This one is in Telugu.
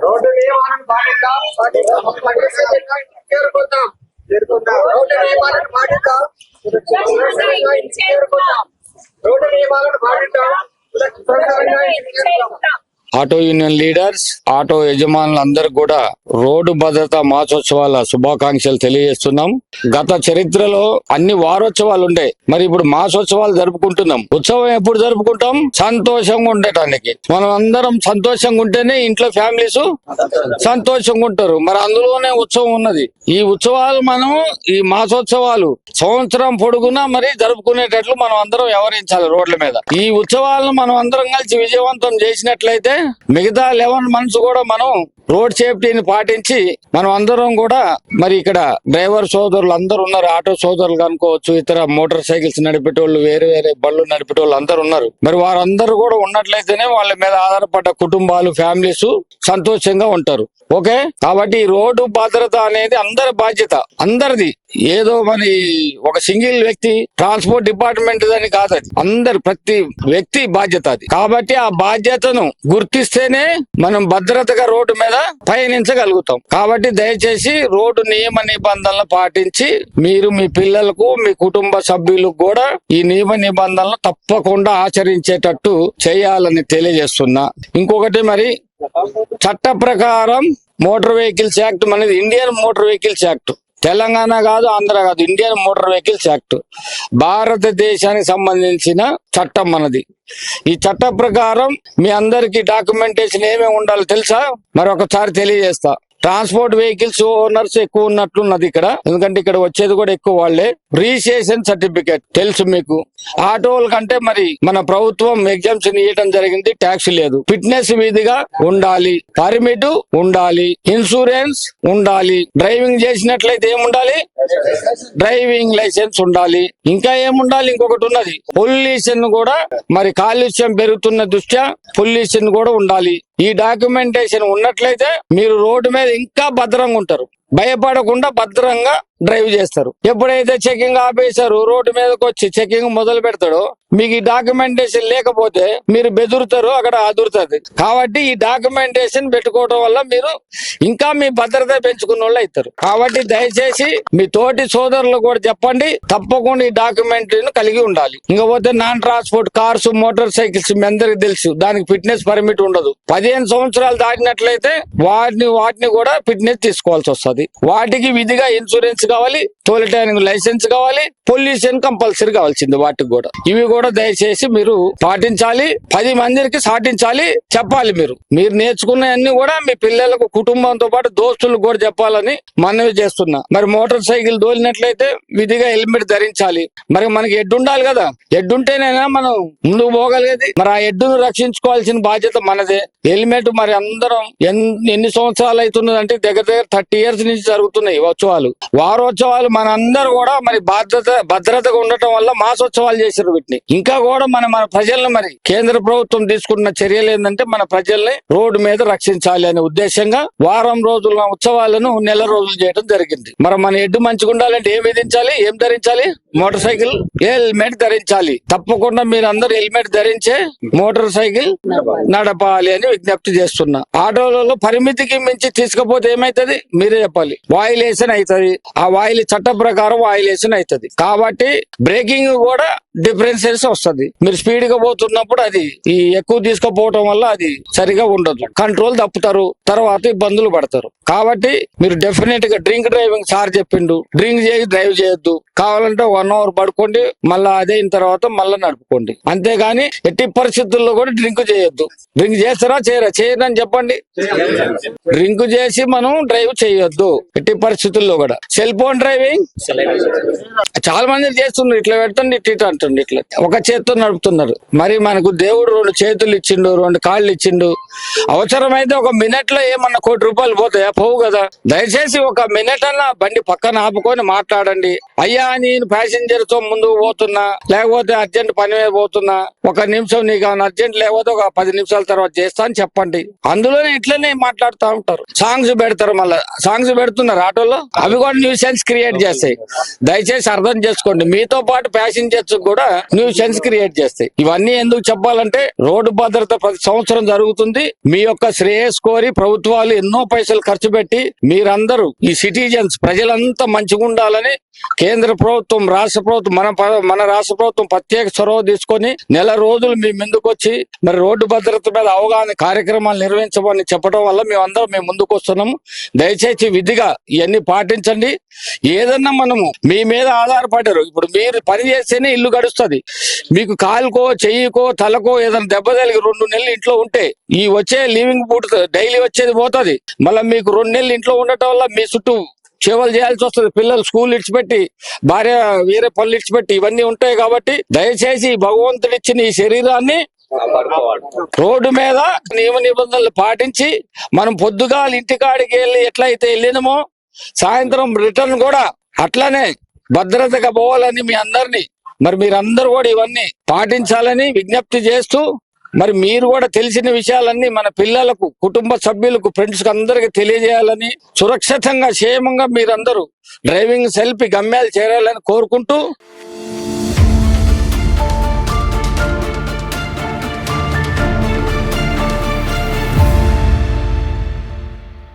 రోడ్డు నియమాలను పాటిద్దాం చేరుకుందాం చేరుకుందాం రోడ్డు నియమాలను పాటిద్దాం చేరుకుందాం రోడ్డు నియమాలను పాటిద్దాం చేరుకుందాం ఆటో యూనియన్ లీడర్స్ ఆటో యజమానులందరూ కూడా రోడ్డు భద్రత మాసోత్సవాల శుభాకాంక్షలు తెలియజేస్తున్నాం. గత చరిత్రలో అన్ని వారోత్సవాలు ఉండే మరి ఇప్పుడు మాసోత్సవాలు జరుపుకుంటున్నాం. ఉత్సవం ఎప్పుడు జరుపుకుంటాం? సంతోషంగా ఉండటానికి. మనం అందరం సంతోషంగా ఉంటేనే ఇంట్లో ఫ్యామిలీస్ సంతోషంగా ఉంటారు. మరి అందులోనే ఉత్సవం ఉన్నది. ఈ ఉత్సవాలు మనం ఈ మాసోత్సవాలు సంవత్సరం పొడుగునా మరి జరుపుకునేటట్లు మనం అందరం వ్యవహరించాలి రోడ్ల మీద. ఈ ఉత్సవాలను మనం అందరం కలిసి విజయవంతం చేసినట్లయితే మిగతా లెవెన్ మంత్స్ కూడా మనం రోడ్ సేఫ్టీని పాటించి మనం అందరం కూడా మరి ఇక్కడ డ్రైవర్ సోదరులు అందరు ఉన్నారు ఆటో సోదరులు అనుకోవచ్చు ఇతర మోటార్ సైకిల్స్ నడిపేటోళ్ళు వేరే వేరే బళ్ళు నడిపేటోళ్ళు అందరు ఉన్నారు. మరి వారందరూ కూడా ఉన్నట్లయితేనే వాళ్ళ మీద ఆధారపడ్డ కుటుంబాలు ఫ్యామిలీస్ సంతోషంగా ఉంటారు. ఓకే? కాబట్టి ఈ రోడ్డు భద్రత అనేది అందరి బాధ్యత అందరిది. ఏదో మరి ఒక సింగిల్ వ్యక్తి ట్రాన్స్పోర్ట్ డిపార్ట్మెంట్ అని కాదు అది అందరు ప్రతి వ్యక్తి బాధ్యత అది. కాబట్టి ఆ బాధ్యతను గుర్తిస్తేనే మనం భద్రతగా రోడ్డు మీద పయనించగలుగుతాం. కాబట్టి దయచేసి రోడ్డు నియమ నిబంధనలు పాటించి మీరు మీ పిల్లలకు మీ కుటుంబ సభ్యులకు కూడా ఈ నియమ నిబంధనలు తప్పకుండా ఆచరించేటట్టు చేయాలని తెలియజేస్తున్నా. ఇంకొకటి మరి చట్ట ప్రకారం మోటార్ వెహికల్స్ యాక్ట్ మనది Indian motor vehicles act. Telangana కాదు ఆంధ్ర కాదు ఇండియన్ మోటార్ వెహికల్స్ యాక్ట్. భారతదేశానికి సంబంధించిన చట్టం మనది. ఈ చట్ట ప్రకారం మీ అందరికి డాక్యుమెంటేషన్ ఏమేమి ఉండాలో తెలుసా? మరొకసారి తెలియజేస్తా. ట్రాన్స్పోర్ట్ వెహికల్స్ ఓనర్స్ ఎక్కువ ఉన్నట్లున్నది ఇక్కడ. ఎందుకంటే ఇక్కడ వచ్చేది కూడా ఎక్కువ వాళ్ళే. రిజిస్ట్రేషన్ సర్టిఫికేట్ తెలుసు మీకు. ఆటోల కంటే మరి మన ప్రభుత్వం ఎగ్జామ్షన్ ఇవ్వడం జరిగింది ట్యాక్స్ లేదు. ఫిట్నెస్ విధిగా ఉండాలి. పర్మిట్ ఉండాలి. ఇన్సూరెన్స్ ఉండాలి. డ్రైవింగ్ చేసినట్లయితే ఏముండాలి? డ్రైవింగ్ లైసెన్స్ ఉండాలి. ఇంకా ఏముండాలి? ఇంకొకటి ఉన్నది. పొల్యూషన్ కూడా మరి కాలుష్యం పెరుగుతున్న దృష్ట్యా పొల్యూషన్ కూడా ఉండాలి. ఈ డాక్యుమెంటేషన్ ఉన్నట్లయితే మీరు రోడ్డు మీద ఇంకా భద్రంగా ఉంటారు. భయపడకుండా భద్రంగా డ్రైవ్ చేస్తారు. ఎప్పుడైతే చెకింగ్ ఆపేశారు రోడ్డు మీదకి వచ్చి చెకింగ్ మొదలు పెడతాడో మీకు ఈ డాక్యుమెంటేషన్ లేకపోతే మీరు బెదురుతారు అక్కడ అదురుతుంది. కాబట్టి ఈ డాక్యుమెంటేషన్ పెట్టుకోవడం వల్ల మీరు ఇంకా మీ భద్రత పెంచుకున్న వాళ్ళు అవుతారు కాబట్టి దయచేసి మీ తోటి సోదరులు కూడా చెప్పండి. తప్పకుండా ఈ డాక్యుమెంట్ కలిగి ఉండాలి. ఇంకపోతే non transport cars motor cycles మీ అందరికి తెలుసు. దానికి ఫిట్నెస్ పర్మిట్ ఉండదు. పదిహేను సంవత్సరాలు దాటినట్లయితే వాటిని వాటిని కూడా ఫిట్నెస్ తీసుకోవాల్సి వస్తుంది. వాటికి విధిగా ఇన్సూరెన్స్ కావాలి తోలటానికి లైసెన్స్ కావాలి పొల్యూషన్ కంపల్సరీ కావాల్సింది వాటికి కూడా. ఇవి కూడా దయచేసి మీరు పాటించాలి పది మందికి సాటించాలి చెప్పాలి మీరు. మీరు నేర్చుకున్న అన్ని కూడా మీ పిల్లలకు కుటుంబంతో పాటు దోస్తులకు కూడా చెప్పాలని మనవి చేస్తున్నా. మరి మోటార్ సైకిల్ దోలినట్లయితే విధిగా హెల్మెట్ ధరించాలి. మరి మనకి ఎడ్డు ఉండాలి కదా. ఎడ్డు ఉంటేనేనా మనం ముందుకు పోగలిగేది? మరి ఆ ఎడ్డును రక్షించుకోవాల్సిన బాధ్యత మనదే. హెల్మెట్ మరి అందరం ఎన్ని సంవత్సరాలు అవుతున్నదంటే దగ్గర దగ్గర థర్టీ ఇయర్స్ నుంచి జరుగుతున్నాయి ఉత్సవాలు. వారు వారోత్సవాలు మనందరూ కూడా మరి బాధ్యత భద్రతగా ఉండటం వల్ల మాసోత్సవాలు చేశారు వీటిని. ఇంకా కూడా మన మన ప్రజలను మరి కేంద్ర ప్రభుత్వం తీసుకుంటున్న చర్యలు ఏంటంటే మన ప్రజల్ని రోడ్డు మీద రక్షించాలి అనే ఉద్దేశంగా వారం రోజుల ఉత్సవాలను నెల రోజులు చేయడం జరిగింది. మరి మన ఎడ్డు మంచిగా ఉండాలంటే ఏం విధించాలి? ఏం ధరించాలి? మోటార్ సైకిల్ హెల్మెట్ ధరించాలి. తప్పకుండా మీరు అందరు హెల్మెట్ ధరించే మోటార్ సైకిల్ నడపాలి అని విజ్ఞప్తి చేస్తున్నా. ఆటోలలో పరిమితికి మించి తీసుకపోతే ఏమైతది? మీరే చెప్పాలి. వాయిలేషన్ అవుతుంది ఆ వాయిల్ చట్ట ప్రకారం వాయిలేషన్ అవుతుంది కాబట్టి బ్రేకింగ్ కూడా డిఫరెన్సెస్ వస్తుంది. మీరు స్పీడ్గా పోతున్నప్పుడు అది ఈ ఎక్కువ తీసుకుపోవటం వల్ల అది సరిగా ఉండదు. కంట్రోల్ తప్పుతారు. తర్వాత ఇబ్బందులు పడతారు. కాబట్టి మీరు డెఫినెట్గా డ్రింక్ డ్రైవింగ్ సార్ చెప్పిండు. డ్రింక్ చేసి డ్రైవ్ చేయొద్దు. కావాలంటే వన్ అవర్ పడుకోండి మళ్ళా అదే అయిన తర్వాత మళ్ళీ నడుపుకోండి. అంతేగాని ఎట్టి పరిస్థితుల్లో కూడా డ్రింక్ చేయొద్దు. డ్రింక్ చేస్తారా? చేయరా? చేయరని చెప్పండి. డ్రింక్ చేసి మనం డ్రైవ్ చేయొద్దు ఎట్టి పరిస్థితుల్లో కూడా. Cell phone driving? చాలా మంది చేస్తున్నారు ఇట్లా పెడుతుంది ఇట్లా ఇట్లా అంటుంది ఇట్లా. ఒక చేత్తో నడుపుతున్నారు. మరి మనకు దేవుడు రెండు చేతులు ఇచ్చిండు రెండు కాళ్ళు ఇచ్చిండు. అవసరమైతే ఒక మినిట్లో ఏమన్నా కోటి రూపాయలు పోతాయా? పోవు కదా. దయచేసి ఒక మినిట్ అన్న బండి పక్కన ఆపుకొని మాట్లాడండి. అయ్యా నేను ప్యాసింజర్ ప్యాసింజర్తో ముందుకు పోతున్నా లేకపోతే అర్జెంట్ పని మీద పోతున్నా ఒక నిమిషం నీకు అర్జెంట్ లేకపోతే ఒక పది నిమిషాల తర్వాత చేస్తా అని చెప్పండి. అందులోనే ఇట్లనే మాట్లాడుతూ ఉంటారు. సాంగ్స్ పెడతారు మళ్ళీ. సాంగ్స్ పెడుతున్నారు ఆటోలో. అవి కూడా న్యూసెన్స్ క్రియేట్ చేస్తాయి. దయచేసి అర్థం చేసుకోండి. మీతో పాటు ప్యాసింజర్స్ కూడా న్యూసెన్స్ క్రియేట్ చేస్తాయి. ఇవన్నీ ఎందుకు చెప్పాలంటే రోడ్డు భద్రత ప్రతి సంవత్సరం జరుగుతుంది. మీ యొక్క శ్రేయస్ కోరి ప్రభుత్వాలు ఎన్నో పైసలు ఖర్చు పెట్టి మీరందరూ ఈ సిటిజన్స్ ప్రజలంతా మంచిగా ఉండాలని కేంద్ర ప్రభుత్వం రాష్ట్ర ప్రభుత్వం మన ప- మన రాష్ట్ర ప్రభుత్వం ప్రత్యేక చొరవ తీసుకొని నెల రోజులు మీ ముందుకు వచ్చి మరి రోడ్డు భద్రత మీద అవగాహన కార్యక్రమాలు నిర్వహించమని చెప్పడం వల్ల మేమందరం మేము ముందుకు వస్తున్నాము దయచేసి విధిగా ఇవన్నీ పాటించండి. ఏదన్నా మనము మీ మీద ఆధారపడారు. ఇప్పుడు మీరు పని చేస్తేనే ఇల్లు గడుస్తుంది. మీకు కాలుకో చెయ్యికో తలకో ఏదైనా దెబ్బ తగిలి రెండు నెలలు ఇంట్లో ఉంటే ఈ వచ్చే లీవింగ్ బూట్ డైలీ వచ్చేది పోతుంది. మళ్ళీ మీకు రెండు నెలలు ఇంట్లో ఉండటం వల్ల మీ చుట్టూ సేవలు చేయాల్సి వస్తుంది. పిల్లలు స్కూల్ ఇడిచిపెట్టి భార్య వేరే పనులు ఇడిచిపెట్టి ఇవన్నీ ఉంటాయి కాబట్టి దయచేసి భగవంతుడు ఇచ్చిన ఈ శరీరాన్ని రోడ్డు మీద నియమ నిబంధనలు పాటించి మనం పొద్దుగా ఇంటికాడికి వెళ్ళి ఎట్లయితే వెళ్ళినమో సాయంత్రం రిటర్న్ కూడా అట్లానే భద్రతగా పోవాలని మీ అందరినీ మరి మీరందరూ కూడా ఇవన్నీ పాటించాలని విజ్ఞప్తి చేస్తూ మరి మీరు కూడా తెలిసిన విషయాలన్నీ మన పిల్లలకు కుటుంబ సభ్యులకు ఫ్రెండ్స్ అందరికి తెలియజేయాలని సురక్షితంగా క్షేమంగా మీరందరూ డ్రైవింగ్ సెల్ఫీ గమ్యాలు చేరాలని కోరుకుంటూ